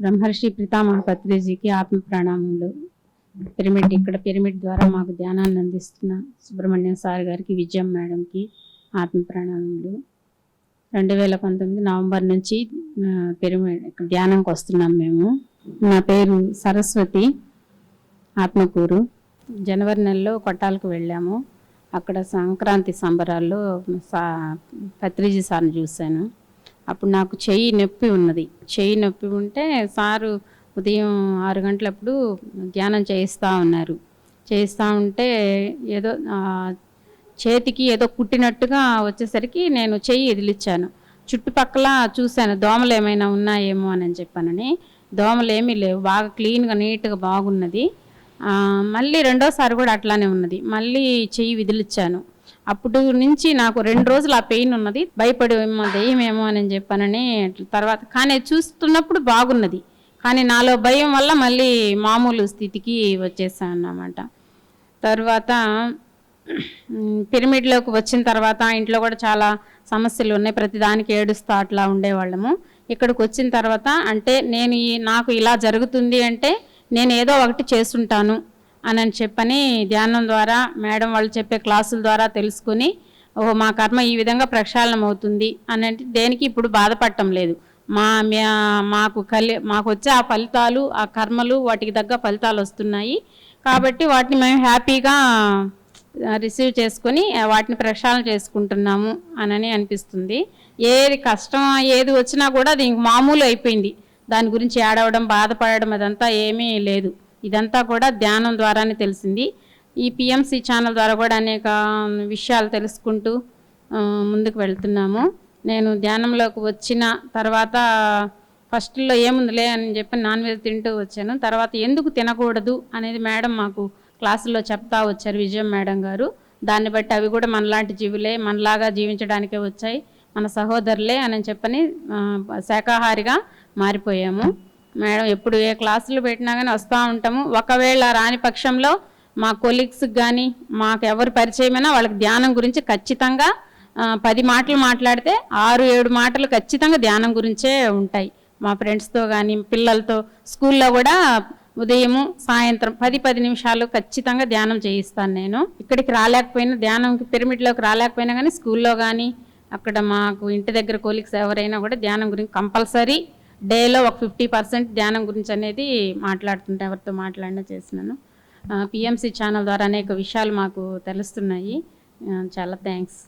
బ్రహ్మర్షి పితామహ పత్రిజీకి ఆత్మ ప్రణామములు పిరమిడ్ ఇక్కడ పిరమిడ్ ద్వారా మాకు ధ్యానాన్ని అందిస్తున్న సుబ్రహ్మణ్యం సార్ గారికి విజయం మేడంకి ఆత్మ ప్రణామములు రెండు వేల పంతొమ్మిది నవంబర్ నుంచి పిరమిడ్ ఇక్కడ ధ్యానంకి వస్తున్నాం మేము. నా పేరు సరస్వతి ఆత్మకూరు. జనవరి నెలలో కొట్టాలకు వెళ్ళాము. అక్కడ సంక్రాంతి సంబరాల్లో సా పత్రిజీ సార్ని చూశాను. అప్పుడు నాకు చెయ్యి నొప్పి ఉన్నది. చెయ్యి నొప్పి ఉంటే సారు ఉదయం ఆరు గంటలప్పుడు ధ్యానం చేయిస్తూ ఉన్నారు. చేయిస్తూ ఉంటే ఏదో చేతికి ఏదో కుట్టినట్టుగా వచ్చేసరికి నేను చెయ్యి ఎదిలిచ్చాను. చుట్టుపక్కల చూశాను దోమలు ఏమైనా ఉన్నాయేమో అని చెప్పానని. దోమలు ఏమీ లేవు బాగా క్లీన్గా నీట్గా బాగున్నది. మళ్ళీ రెండోసారి కూడా అట్లానే ఉన్నది. మళ్ళీ చెయ్యి విదిలిచ్చాను. అప్పుడు నుంచి నాకు రెండు రోజులు ఆ పెయిన్ ఉన్నది. భయపడి దెయ్యమేమో అని చెప్పానని తర్వాత కానీ చూస్తున్నప్పుడు బాగున్నది. కానీ నాలో భయం వల్ల మళ్ళీ మామూలు స్థితికి వచ్చేసాను అన్నమాట. తర్వాత పిరమిడ్లోకి వచ్చిన తర్వాత ఇంట్లో కూడా చాలా సమస్యలు ఉన్నాయి. ప్రతిదానికి ఏడుస్తా అట్లా ఉండేవాళ్ళము. ఇక్కడికి వచ్చిన తర్వాత అంటే నేను నాకు ఇలా జరుగుతుంది అంటే నేను ఏదో ఒకటి చేస్తుంటాను. అని అని చెప్పని ధ్యానం ద్వారా మేడం వాళ్ళు చెప్పే క్లాసుల ద్వారా తెలుసుకుని ఓహో మా కర్మ ఈ విధంగా ప్రక్షాళనం అవుతుంది అని అంటే దేనికి ఇప్పుడు బాధపడటం లేదు. మా మాకు కలి మాకు వచ్చే ఆ ఫలితాలు ఆ కర్మలు వాటికి తగ్గ ఫలితాలు వస్తున్నాయి. కాబట్టి వాటిని మేము హ్యాపీగా రిసీవ్ చేసుకొని వాటిని ప్రక్షాళన చేసుకుంటున్నాము అనని అనిపిస్తుంది. ఏది కష్టం ఏది వచ్చినా కూడా అది ఇంక మామూలు అయిపోయింది. దాని గురించి ఏడవడం బాధపడడం అదంతా ఏమీ లేదు. ఇదంతా కూడా ధ్యానం ద్వారానే తెలిసింది. ఈ పిఎంసి ఛానల్ ద్వారా కూడా అనేక విషయాలు తెలుసుకుంటూ ముందుకు వెళ్తున్నాము. నేను ధ్యానంలోకి వచ్చిన తర్వాత ఫస్ట్లో ఏముందిలే అని చెప్పి నాన్ వెజ్ తింటూ వచ్చాను. తర్వాత ఎందుకు తినకూడదు అనేది మేడం మాకు క్లాసుల్లో చెప్తా వచ్చారు విజయం మేడం గారు. దాన్ని బట్టి అవి కూడా మనలాంటి జీవులే మనలాగా జీవించడానికే వచ్చాయి మన సహోదరులే అని చెప్పని శాకాహారిగా మారిపోయాము. మేడం ఎప్పుడు ఏ క్లాసులు పెట్టినా కానీ వస్తూ ఉంటాము. ఒకవేళ రాని పక్షంలో మా కొలీగ్స్కి కానీ మాకు ఎవరు పరిచయమైనా వాళ్ళకి ధ్యానం గురించి ఖచ్చితంగా పది మాటలు మాట్లాడితే ఆరు ఏడు మాటలు ఖచ్చితంగా ధ్యానం గురించే ఉంటాయి. మా ఫ్రెండ్స్తో కానీ పిల్లలతో స్కూల్లో కూడా ఉదయము సాయంత్రం పది పది నిమిషాలు ఖచ్చితంగా ధ్యానం చేయిస్తాను నేను. ఇక్కడికి రాలేకపోయినా ధ్యానంకి పిరమిడ్లోకి రాలేకపోయినా కానీ స్కూల్లో కానీ అక్కడ మాకు ఇంటి దగ్గర కోలిక్స్ ఎవరైనా కూడా ధ్యానం గురించి కంపల్సరీ డేలో ఒక ఫిఫ్టీ పర్సెంట్ ధ్యానం గురించి అనేది మాట్లాడుతుంటే ఎవరితో మాట్లాడినా చేసినాను పిఎంసి ఛానల్ ద్వారా అనేక విషయాలు మాకు తెలుస్తున్నాయి. చాలా థ్యాంక్స్.